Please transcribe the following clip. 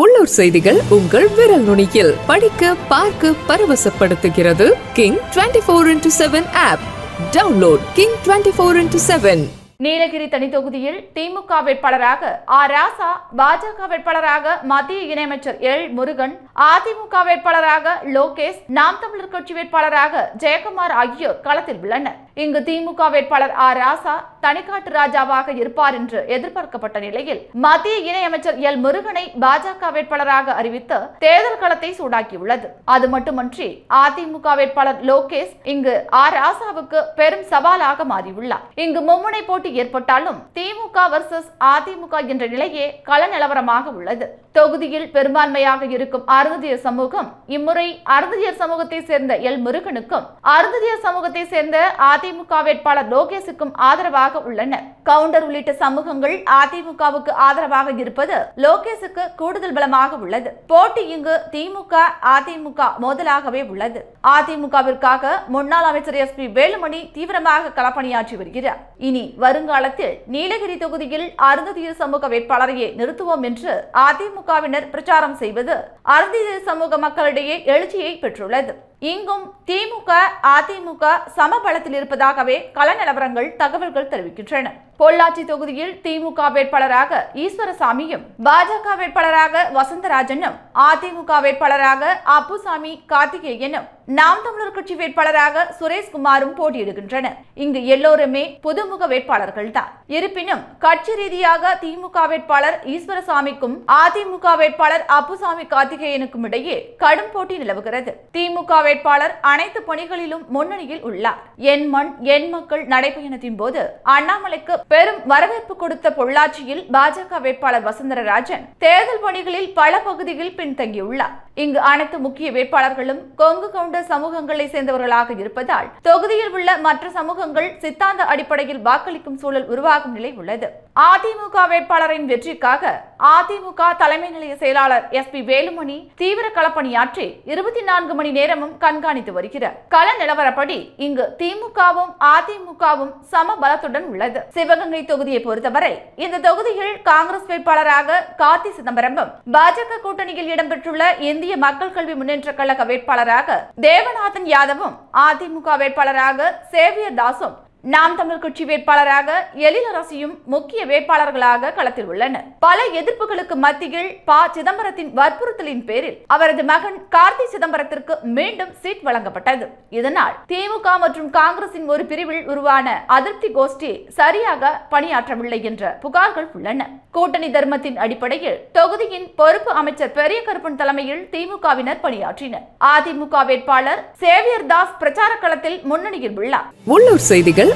உள்ளூர் செய்திகள் உங்கள் விரல் நுனியில். படிக்க பார்க்க பரவசப்படுத்துகிறது King twenty four into seven app download King twenty four into seven Nilgiri தனி தொகுதியில் திமுக வேட்பாளராக ஆர் ராசா பாஜக வேட்பாளராக மத்திய இணையமைச்சர் எல். முருகன் அதிமுக வேட்பாளராக லோகேஷ் நாம் தமிழர் கட்சி வேட்பாளராக ஜெயக்குமார் ஆகியோர் களத்தில் உள்ளனர். இங்கு திமுக வேட்பாளர் ஆர் ராசா தனிக்காட்டு ராஜாவாக இருப்பார் என்று எதிர்பார்க்கப்பட்ட நிலையில் மத்திய இணையமைச்சர் எல் முருகனை பாஜக வேட்பாளராக அறிவித்து தேர்தல் களத்தை சூடாக்கியுள்ளது. அது மட்டுமன்றி அதிமுக வேட்பாளர் லோகேஷ் இங்கு ஆர் ராசாவுக்கு பெரும் சவாலாக மாறியுள்ளார். இங்கு மும்முனை போட்டி ஏற்பட்டாலும் திமுக வர்சஸ் அதிமுக என்ற நிலையே கள நிலவரமாக உள்ளது. தொகுதியில் பெரும்பான்மையாக இருக்கும் அருந்ததியர் சமூகம் இம்முறை அருந்ததியர் சமூகத்தை சேர்ந்த எல் முருகனுக்கும் அருந்ததியர் சமூகத்தை சேர்ந்த அதிமுக வேட்பாளர் லோகேஷுக்கும் ஆதரவாக உள்ளனர் கவுண்டர் உள்ளிட்ட சமூகங்கள் அதிமுகவுக்கு ஆதரவாக இருப்பது லோகேஷுக்கு கூடுதல் பலமாக உள்ளது. போட்டி இங்கு திமுக அதிமுக மோதலாகவே உள்ளது. அதிமுகவிற்காக முன்னாள் அமைச்சர் எஸ் பி வேலுமணி தீவிரமாக களப்பணியாற்றி வருகிறார். இனி வருங்காலத்தில் நீலகிரி தொகுதியில் அருந்ததியர் சமூக வேட்பாளரையே நிறுத்துவோம் என்று அதிமுகவினர் பிரச்சாரம் செய்வது அருந்ததியர் சமூக மக்களிடையே எழுச்சியை பெற்றுள்ளது. இங்கும் திமுக அதிமுக சமபலத்தில் இருப்பதாகவே கள நிலவரங்கள் தகவல்கள் தெரிவிக்கின்றன. பொள்ளாச்சி தொகுதியில் திமுக வேட்பாளராக ஈஸ்வரசாமியும் பாஜக வேட்பாளராக வசந்தராஜனும் அதிமுக வேட்பாளராக அப்புசாமி கார்த்திகேயனும் நாம் தமிழர் கட்சி வேட்பாளராக சுரேஷ்குமாரும் போட்டியிடுகின்றனர். இங்கு எல்லோருமே புதுமுக வேட்பாளர்கள் தான் இருப்பினும் கட்சி ரீதியாக திமுக வேட்பாளர் ஈஸ்வரசாமிக்கும் அதிமுக வேட்பாளர் அப்புசாமி கார்த்திகேயனுக்கும் இடையே கடும் போட்டி நிலவுகிறது. திமுக வேட்பாளர் அனைத்து பணிகளிலும் முன்னணியில் உள்ளார். என் மண் என் மக்கள் நடைபயணத்தின் போது அண்ணாமலைக்கு பெரும் வரவேற்பு கொடுத்த பொள்ளாச்சியில் பாஜக வேட்பாளர் வசுந்தரராஜன் தேர்தல் பணிகளில் பல பகுதியில் பின்தங்கியுள்ளார். இங்கு அனைத்து முக்கிய வேட்பாளர்களும் கொங்கு கவுண்டர் சமூகங்களை சேர்ந்தவர்களாக இருப்பதால் தொகுதியில் உள்ள மற்ற சமூகங்கள் சித்தாந்த அடிப்படையில் வாக்களிக்கும் சூழல் உருவாகும் நிலை உள்ளது. அதிமுக வேட்பாளரின் வெற்றிக்காக அதிமுக தலைமை நிலைய செயலாளர் எஸ் பி வேலுமணி தீவிர களப்பணியாற்றி இருபத்தி நான்கு மணி நேரமும் கண்காணித்து வருகிறார். கள நிலவரப்படி இங்கு திமுகவும் அதிமுகவும் சம பலத்துடன் உள்ளது. சிவகங்கை தொகுதியை பொறுத்தவரை இந்த தொகுதியில் காங்கிரஸ் வேட்பாளராக கார்த்தி சிதம்பரமும் பாஜக கூட்டணியில் இடம்பெற்றுள்ள இந்திய மக்கள் கல்வி முன்னேற்ற கழக வேட்பாளராக தேவநாதன் யாதவும் அதிமுக வேட்பாளராக சேவியர் தாசும் நாம் தமிழ் கட்சி வேட்பாளராக எழிலரசியும் முக்கிய வேட்பாளர்களாக களத்தில் உள்ளனர். பல எதிர்ப்புகளுக்கு மத்தியில் ப சிதம்பரத்தின் வற்புறுத்தலின் பேரில் அவரது மகன் கார்த்தி சிதம்பரத்திற்கு மீண்டும் சீட் வழங்கப்பட்டது. இதனால் திமுக மற்றும் காங்கிரசின் ஒரு பிரிவில் உருவான அதிருப்தி கோஷ்டி சரியாக பணியாற்றவில்லை என்ற புகார்கள் உள்ளன. கூட்டணி தர்மத்தின் அடிப்படையில் தொகுதியின் பொறுப்பு அமைச்சர் பெரிய கருப்பன் தலைமையில் திமுகவினர் பணியாற்றினர். அதிமுக வேட்பாளர் சேவியர் தாஸ் பிரச்சார களத்தில் முன்னணியில் உள்ளார். உள்ளூர் செய்திகள்